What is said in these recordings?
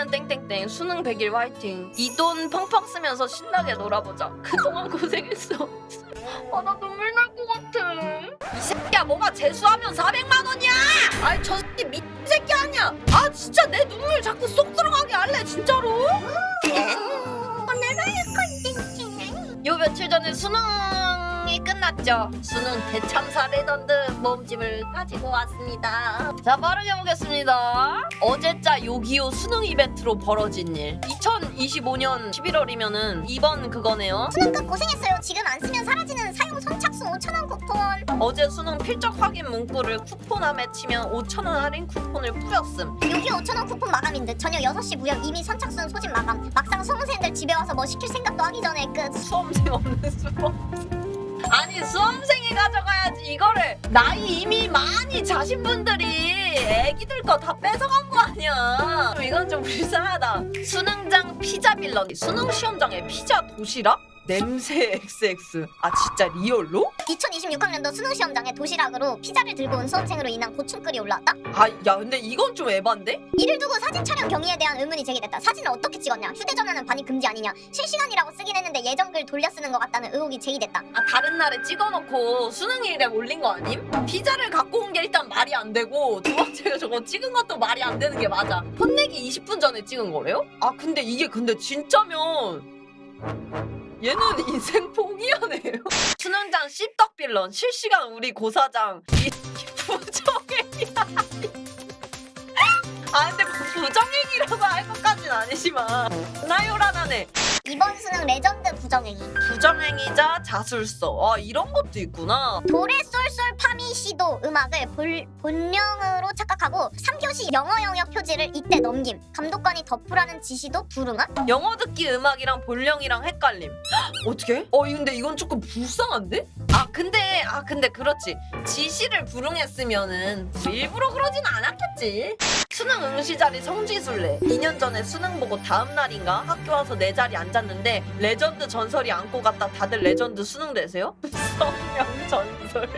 나는 땡땡땡 수능 100일 화이팅. 이 돈 펑펑 쓰면서 신나게 놀아보자. 그동안 고생했어. 아 나 눈물 날 것 같아. 이 새끼야 뭐가 재수하면 400만 원이야! 아이 저 새끼 미친 새끼 아니야! 아 진짜 내 눈물 자꾸 쏙 들어가게 할래 진짜로? 요 며칠 전에 수능 이 끝났죠. 수능 대참사 레전드 모음집을 가지고 왔습니다. 자 빠르게 보겠습니다. 어제자 요기요 수능 이벤트로 벌어진 일. 2025년 11월이면은 이번 그거네요. 수능 끝 고생했어요. 지금 안 쓰면 사라지는 사용 선착순 5,000원 쿠폰. 어제 수능 필적 확인 문구를 쿠폰함에 치면 5,000원 할인 쿠폰을 뿌렸음. 여기 5,000원 쿠폰 마감인 듯. 저녁 6시 무렵 이미 선착순 소집 마감. 막상 수험생들 집에 와서 뭐 시킬 생각도 하기 전에 끝. 수험생 없는 수험생. 아니 수험생이 가져가야지. 이거를 나이 이미 많이 자신 분들이 애기들 거 다 뺏어간 거 아니야. 이건 좀 불쌍하다. 수능장 피자 빌런. 수능 시험장에 피자 도시락? 냄새 XX 아 진짜 리얼로? 2026학년도 수능 시험장에 도시락으로 피자를 들고 온 수험생으로 인한 고충글이 올라왔다. 아 야 근데 이건 좀 에반데? 이를 두고 사진 촬영 경위에 대한 의문이 제기됐다. 사진을 어떻게 찍었냐? 휴대전화는 반입 금지 아니냐? 실시간이라고 쓰긴 했는데 예정글 돌려 쓰는 것 같다는 의혹이 제기됐다. 아 다른 날에 찍어놓고 수능일에 올린 거 아님? 피자를 갖고 온 게 일단 말이 안 되고 두 번째가 저거 찍은 것도 말이 안 되는 게 맞아 혼내기 20분 전에 찍은 거래요? 아 근데 이게 근데 진짜면 얘는 인생 포기하네요. 수능장 씹덕 빌런 실시간 우리 고사장. 이 부정 부정행위라고 할 것까진 아니지만 나요란하네 이번 수능 레전드 부정행위. 부정행위자 자술서 아 이런 것도 있구나 돌의 쏠쏠 파미 시도 음악을 볼, 본명으로 착각하고 3교시 영어 영역 표지를 이때 넘김. 감독관이 덮으라는 지시도 불응한? 영어 듣기 음악이랑 본령이랑 헷갈림 어떻게? 어 이- 근데 이건 조금 불쌍한데? 아 근데 아 근데 그렇지 지시를 불응했으면은 일부러 그러진 않았겠지 수능 응시 자리 성지순례. 2년 전에 수능 보고 다음 날인가? 학교 와서 내 자리 앉았는데 레전드 전설이 안고 갔다 다들 레전드 수능 되세요? 성명 전설.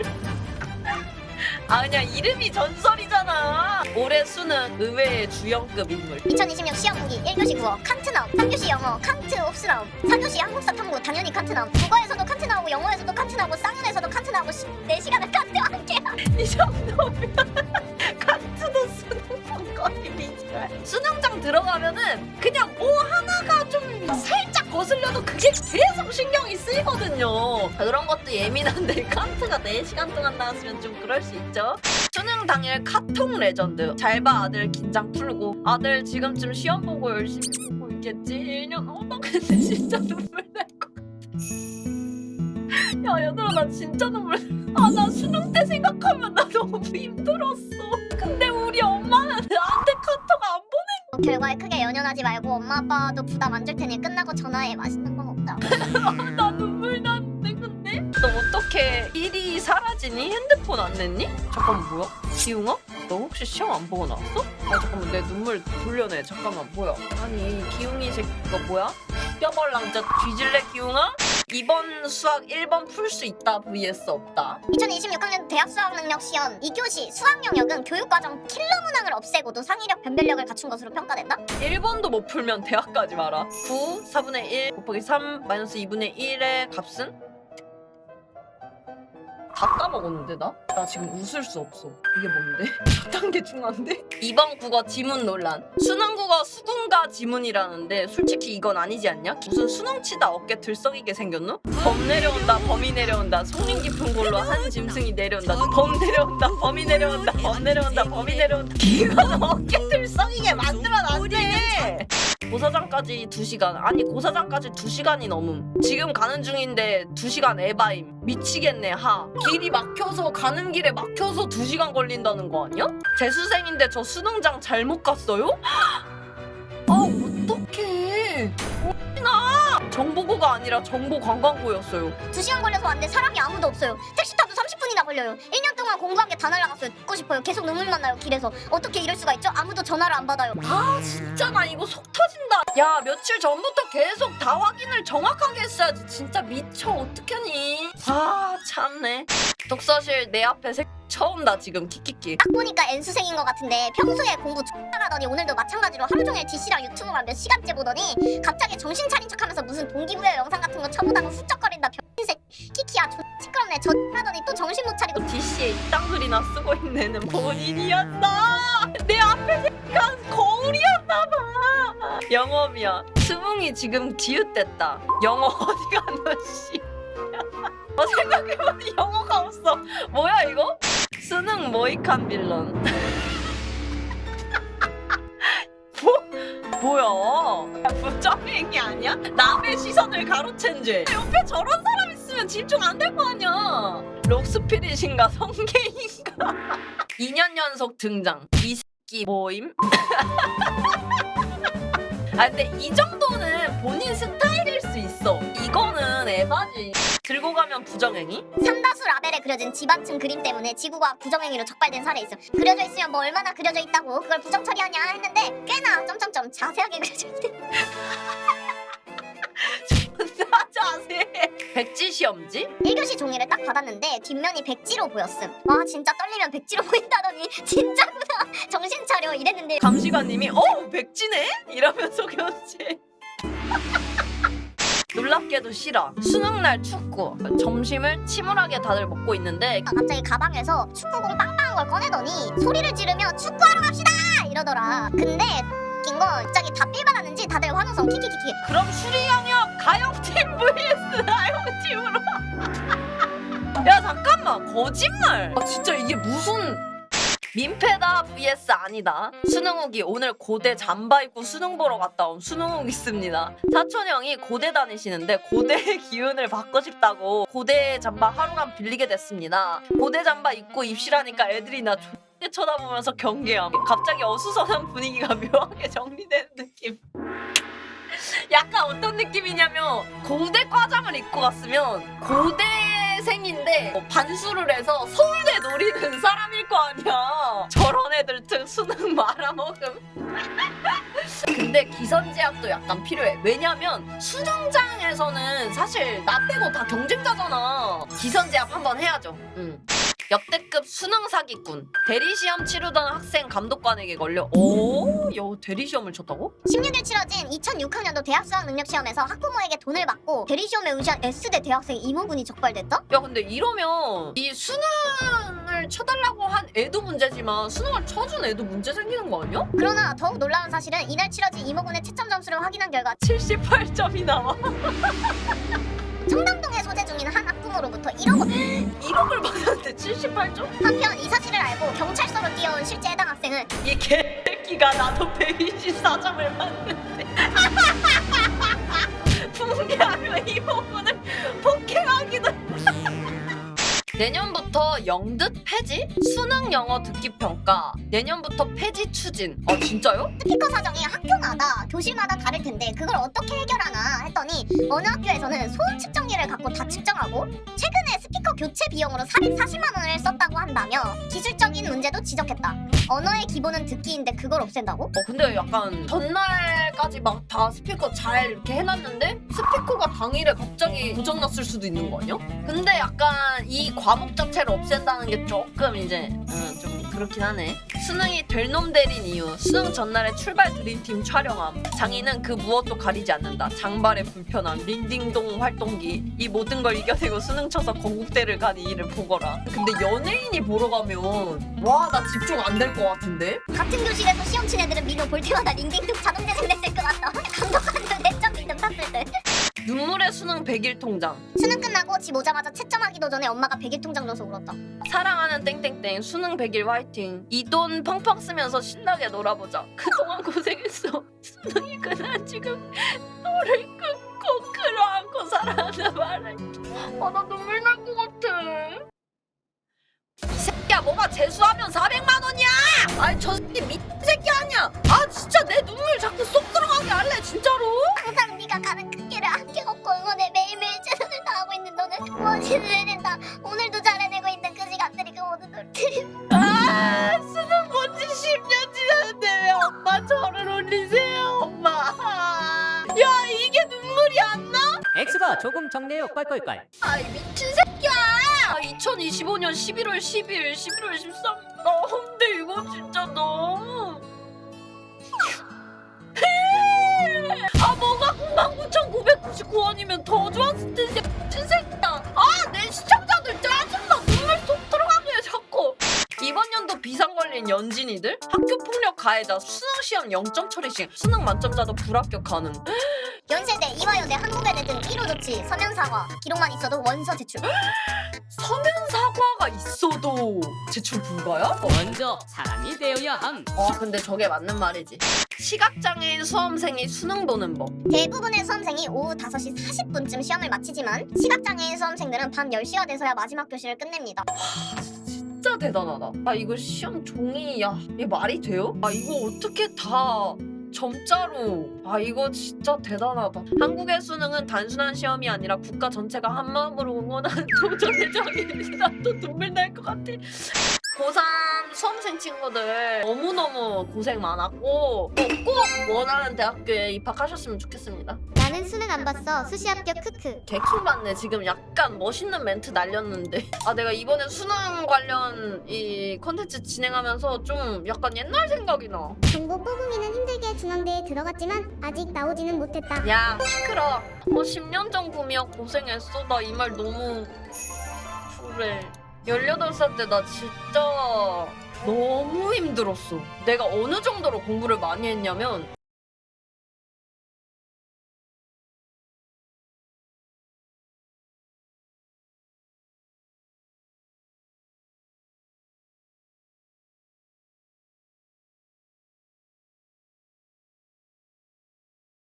아 그냥 이름이 전설이잖아. 올해 수능 의외의 주연급 인물. 2026 시험무기 1교시 국어 칸트 나옴 3교시 영어 칸트 옵스 나옴 4교시 한국사 탐구 당연히 칸트 나옴 국어 것도 예민한데 카트가 4시간 동안 나왔으면 좀 그럴 수 있죠? 수능 당일 카톡 레전드. 잘 봐 아들. 긴장 풀고. 아들 지금쯤 시험 보고 열심히 보고 있겠지? 1년 어나 근데 진짜 눈물 날 것 같아. 야 얘들아 나 진짜 눈물 아 나 수능 때 생각하면 나 너무 힘들었어. 근데 우리 엄마는 나한테 카톡 안 보내. 결과에 크게 연연하지 말고 엄마 아빠도 부담 안 줄 테니 끝나고 전화해. 맛있는 거 먹자. 나 눈물. 너 어떻게 일이 사라지니? 핸드폰 안 냈니? 잠깐만 뭐야? 기웅아? 너 혹시 시험 안 보고 나왔어? 아 잠깐만 내 눈물 돌려내. 잠깐만 뭐야? 아니 기웅이 새끼가 뭐야? 뼈벌랑 진짜 뒤질래 기웅아? 이번 수학 1번 풀 수 있다 vs 없다. 2026학년 대학 수학 능력 시험 2교시 수학 영역은 교육과정 킬러 문항을 없애고도 상위력 변별력을 갖춘 것으로 평가된다 1번도 못 풀면 대학 가지 마라. 9, 4분의 1 곱하기 3 마이너스 2분의 1의 값은? 다 까먹었는데 나? 나 지금 웃을 수 없어. 이게 뭔데? 4단계 중한데? 2번 국어 지문 논란. 수능 국어 수군가 지문이라는데 솔직히 이건 아니지 않냐? 무슨 수능 치다 어깨 들썩이게 생겼노? 범 내려온다 범이 내려온다 속림 깊은 골로 한 짐승이 내려온다 범 내려온다 범이 내려온다 범 내려온다 범이 내려온다 이건 어깨 들썩이게 만들어놨네 고사장까지 2시간. 아니 고사장까지 2시간이 넘음. 지금 가는 중인데 2시간 에바임. 미치겠네 하. 길이 막혀서 가는 길에 막혀서 2시간 걸린다는 거 아니야? 재수생인데 저 수능장 잘못 갔어요? 아 어떡해. 나 정보고가 아니라 정보관광고였어요. 2시간 걸려서 왔는데 사람이 아무도 없어요. 택시 타도 30분이 1년이나 걸려요. 1년 동안 공부한 게 다 날라갔어요. 듣고 싶어요. 계속 눈물 만 나요 길에서? 어떻게 이럴 수가 있죠? 아무도 전화를 안 받아요. 아 진짜 나 이거 속 터진다. 야 며칠 전부터 계속 다 확인을 정확하게 했어야지. 진짜 미쳐. 어떡하니? 아 참네. 독서실 내 앞에 색 쳐온다 지금 키키키. 딱 보니까 N수생인 것 같은데 평소에 공부 X하더니 오늘도 마찬가지로 하루 종일 DC랑 유튜브만 몇 시간째 보더니 갑자기 정신 차린 척하면서 무슨 동기부여 영상 같은 거 쳐보다가 훌쩍거린다. 병신색 키키야 X 시끄럽네. 저 하더니 또 정신 못 차리고 DC에 이딴 글이나 쓰고 있는 애는 본인이었다 내 앞에 색한 거울이었나봐. 영업이야. 수붕이 지금 지읒됐다. 영어 어디 갔노 씨 어, 생각해보니 영어가 없어. 뭐야 이거? 수능 모이칸 빌런. 뭐? 뭐야? 부정행위 아니야? 남의 시선을 가로챈 죄. 옆에 저런 사람 있으면 집중 안 될 거 아니야. 록스피릿인가 성게인가? 2년 연속 등장. 이 새끼 모임? 아 근데 이 정도는 본인 스타일일 수 있어 에바지. 들고 가면 부정행위? 삼다수 라벨에 그려진 집안층 그림 때문에 지구가 부정행위로 적발된 사례 있어 그려져 있으면 뭐 얼마나 그려져 있다고 그걸 부정 처리하냐 했는데 꽤나 점점점 자세하게 그려져 있대. 자세. 백지 시험지? 1교시 종이를 딱 받았는데 뒷면이 백지로 보였음. 와 진짜 떨리면 백지로 보인다더니 진짜구나 정신 차려. 이랬는데 감시관님이 어 백지네? 이러면서 교체 놀랍게도 싫어. 수능 날 축구 점심을 침울하게 다들 먹고 있는데 갑자기 가방에서 축구공 빵빵한 걸 꺼내더니 소리를 지르며 축구하러 갑시다! 이러더라. 근데 웃긴 건 갑자기 다 삘받았는지 다들 환호성 키키키키 그럼 수리 영역 가영팀 vs 나영팀으로? 야 잠깐만. 거짓말. 아 진짜 이게 무슨 민폐다 vs 아니다. 수능 후기 오늘 고대 잠바 입고 수능 보러 갔다 온 수능 후기 있습니다. 사촌 형이 고대 다니시는데 고대의 기운을 받고 싶다고 고대 잠바 하루간 빌리게 됐습니다. 고대 잠바 입고 입시라니까 애들이 나 X게 쳐다보면서 경계함 갑자기 어수선한 분위기가 묘하게 정리되는 느낌 약간 어떤 느낌이냐면 고대 과장을 입고 갔으면 고대 생인데 뭐 반수를 해서 서울대 노리는 사람일 거 아니야. 저런 애들 특 수능 말아먹음. 근데 기선제압도 약간 필요해. 왜냐면 수능장에서는 사실 나 빼고 다 경쟁자잖아. 기선제압 한번 해야죠. 응. 역대급 수능 사기꾼. 대리시험 치르던 학생 감독관에게 걸려. 오, 여 대리시험을 쳤다고? 16일 치러진 2006학년도 대학 수학 능력 시험에서 학부모에게 돈을 받고 대리시험에 응시한 S대 대학생 이모군이 적발됐다? 야 근데 이러면 이 수능을 쳐달라고 한 애도 문제지만 수능을 쳐준 애도 문제 생기는 거 아니야? 그러나 더욱 놀라운 사실은 이날 치러진 이모군의 채점 점수를 확인한 결과 78점이 나와 청담동에 소재 중 학부모로부터 1억 원 1억을 받았는데 78점? 한편 이 사실을 알고 경찰서로 뛰어온 실제 해당 학생은 이 개새끼가 나도 124점을 받는데 붕괴하며 이 부분을 폭행하기도 내년부터 영듣 폐지? 수능 영어 듣기 평가 내년부터 폐지 추진 아 진짜요? 스피커 사정이 학교마다 교실마다 다를 텐데 그걸 어떻게 해결하나 했더니 어느 학교에서는 소음 측정기를 갖고 다 측정하고 최근에 스피커 교체 비용으로 440만 원을 썼다고 한다며 기술적인 문제도 지적했다. 언어의 기본은 듣기인데 그걸 없앤다고? 어 근데 약간 전날까지 막 다 스피커 잘 이렇게 해놨는데 스피커가 당일에 갑자기 고장났을 수도 있는 거 아니야? 근데 약간 이 과목 자체를 없앤다는 게 조금 이제 음, 좀 그렇긴 하네 수능이 될놈 대린 이유 수능 전날에 출발 드림팀 촬영함 장인은 그 무엇도 가리지 않는다 장발의 불편함 링딩동 활동기 이 모든 걸 이겨내고 수능 쳐서 건국대를 간이 일을 보거라 근데 연예인이 보러 가면 와 나 집중 안 될 것 같은데? 같은 교실에서 시험 친 애들은 민호 볼 때마다 링딩동 자동 재생 냈을 것 같다. 감독관도 내점 링딩 탔을 때. 눈물의 수능 100일 통장. 수능 끝나고 집 오자마자 채점하기도 전에 엄마가 100일 통장 줘서 울었다. 사랑하는 땡땡땡 수능 100일 화이팅. 이 돈 펑펑 쓰면서 신나게 놀아보자. 그동안 고생했어. 수능이 끝난 지금 너를 끊고 끌어안고 살아하는 말을. 아나 눈물 날 것 같아 뭐가 재수하면 400만 원이야. 아니 저 새끼 미친 새끼 아니야. 아 진짜 내 눈물 자꾸 쏙 들어가게 할래 진짜로. 항상 네가 가는 큰 길을 아껴갖고 응원해 매일매일 최선을 다하고 있는 너는 무엇이든 해낸다 오늘도 잘해내고 있는 그 시간들이 그 모든 돌들이 아 수능 본지 10년 지났는데 왜 엄마 저를 올리세요 엄마. 아, 야 이게 눈물이 안 나? 엑스가 조금 정리해요 빨빨빨 아이 미 2025년 11월 10일 11월 13일 나 근데 이거 진짜 너무. 아 뭐가 99,999원이면 더 좋았을 텐데. 미친 새끼야 아내 시청자들 짜증나. 눈물 쏙 들어가네 자꾸. 이번 연도 비상 걸린 연진이들? 학교 폭력 가해자 수능 시험 0점 처리식. 수능 만점자도 불합격하는. 연세대, 이화여대, 한국외대 등 1호 조치, 서면 사과, 기록만 있어도 원서 제출. 서면 사과가 있어도 제출 불가야? 먼저 사람이 되어야 함. 어 근데 저게 맞는 말이지 시각장애인 수험생이 수능 보는 법 대부분의 수험생이 오후 5시 40분쯤 시험을 마치지만 시각장애인 수험생들은 밤 10시가 돼서야 마지막 교시를 끝냅니다. 진짜 대단하다 아 이거 시험 종이 야 이게 말이 돼요? 아 이거 어떻게 다 점자로. 아 이거 진짜 대단하다. 한국의 수능은 단순한 시험이 아니라 국가 전체가 한마음으로 응원하는 도전의 장이다. 또 눈물 날 것 같아. 고3 수험생 친구들 너무너무 고생 많았고 꼭 원하는 대학교에 입학하셨으면 좋겠습니다 나는 수능 안 봤어. 수시 합격 크크. 개킹 받네. 지금 약간 멋있는 멘트 날렸는데. 아 내가 이번에 수능 관련 이 컨텐츠 진행하면서 좀 약간 옛날 생각이 나야 정보 뽑으면 힘들게 중앙대에 들어갔지만 아직 나오지는 못했다. 시끄러. 뭐 10년 전 꿈이야. 고생했어. 나 이 말 너무 그래 18살 때 나 진짜 너무 힘들었어. 내가 어느 정도로 공부를 많이 했냐면